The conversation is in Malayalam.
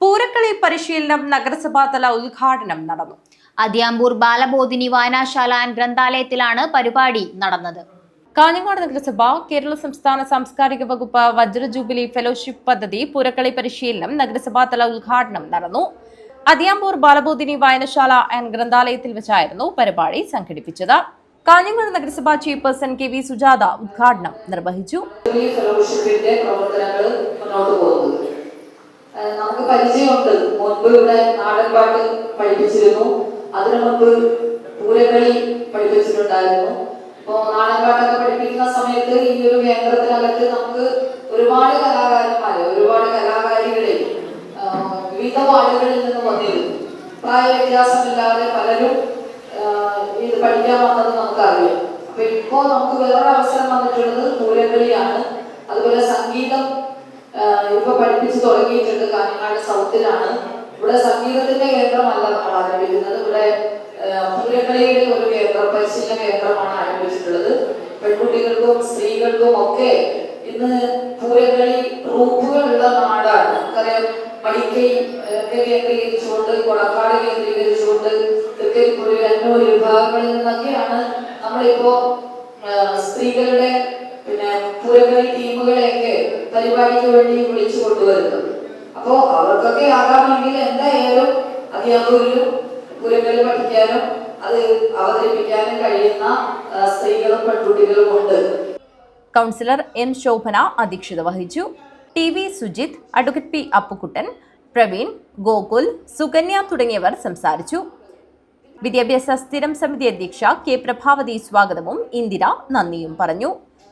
പൂരക്കളി പരിശീലനം നഗരസഭാതല ഉദ്ഘാടനം നടന്നു. അതിയാമ്പൂർ ബാലബോധിനി വായനാശാല ആൻഡ് ഗ്രന്ഥാലയത്തിലാണ് പരിപാടി നടന്നത്. കാഞ്ഞങ്ങാട് നഗരസഭ കേരള സംസ്ഥാന സാംസ്കാരിക വകുപ്പ് വജ്ര ജൂബിലി ഫെലോഷിപ്പ് പദ്ധതി പൂരക്കളി പരിശീലനം നഗരസഭാതല ഉദ്ഘാടനം നടന്നു. അതിയാമ്പൂർ ബാലബോധിനി വായനശാല ആൻഡ് ഗ്രന്ഥാലയത്തിൽ വെച്ചായിരുന്നു പരിപാടി സംഘടിപ്പിച്ചത്. കാഞ്ഞങ്ങാട് നഗരസഭാ ചെയർപേഴ്സൺ കെ വി സുജാത ഉദ്ഘാടനം നിർവഹിച്ചു. പരിചയമുണ്ട്. മുൻപ് ഇവിടെ നാടൻപാട്ട് പഠിപ്പിച്ചിരുന്നു. അതിനു മുൻപ് പൂരക്കളി പഠിപ്പിച്ചിട്ടുണ്ടായിരുന്നു. അപ്പോൾ നാടൻപാട്ടൊക്കെ പഠിപ്പിക്കുന്ന സമയത്ത് ഈ ഒരു കേന്ദ്രത്തിനകത്ത് നമുക്ക് ഒരുപാട് കലാകാരന്മാരെ ഒരുപാട് കലാകാരികളെ വിവിധ വാർഡുകളിൽ നിന്ന് വന്നിരുന്നു. പ്രായ വ്യത്യാസമില്ലാതെ പലരും ഇത് പഠിക്കാൻ വന്നത് നമുക്കറിയാം. അപ്പൊ ഇപ്പോ നമുക്ക് വേറൊരു അവസരം വന്നിട്ടുള്ളത് പൂരക്കളിയാണ്. അതുപോലെ സംഗീതം ഇപ്പൊ പഠിപ്പിച്ചു തുടങ്ങിയിട്ടുണ്ട് കാഞ്ഞങ്ങാട് സൗത്തിലാണ്. ഇവിടെ സംഗീതത്തിന്റെ കേന്ദ്രമല്ല നമ്മൾ ആരംഭിക്കുന്നത്. ഇവിടെ ആഹ് ഒരു കേന്ദ്രം പരിശീലന കേന്ദ്രമാണ് ആരംഭിച്ചിട്ടുള്ളത്. പെൺകുട്ടികൾക്കും സ്ത്രീകൾക്കും ഒക്കെ ഇന്ന് പൂരക്കളി ട്രൂപ്പുകളുള്ള നാടാണ്. നമുക്കറിയാം മടിക്കൈ കേന്ദ്രീകരിച്ചുകൊണ്ട് കൊളക്കാട് കേന്ദ്രീകരിച്ചുകൊണ്ട് തൃക്കരിപ്പൂര് അന്നൂർ വിഭാഗങ്ങളിൽ നിന്നൊക്കെയാണ് നമ്മളിപ്പോ സ്ത്രീകളുടെ പിന്നെ പൂരക്കളി ടീമുകളെയൊക്കെ പരിപാടിക്ക് വേണ്ടി വിളിച്ചു കൊണ്ടുവരുന്നു. അപ്പോ അവർക്കൊക്കെ ആകാമെങ്കിൽ എന്തായാലും അധ്യാപകരും പൂരക്കളി പഠിക്കാനും അത് അവതരിപ്പിക്കാനും കഴിയുന്ന സ്ത്രീകളും പെൺകുട്ടികളും ഉണ്ട്. കൗൺസിലർ എം ശോഭന അധ്യക്ഷത വഹിച്ചു. T V Sujith advocate P Appukuttan Praveen Gokul Sukanya തുടങ്ങിയവർ സംസാരിച്ചു. വിദ്യാഭ്യാസ സ്ഥിരം സമിതി അധ്യക്ഷ കെ പ്രഭാവതി സ്വാഗതവും ഇന്ദിര നന്ദിയും പറഞ്ഞു.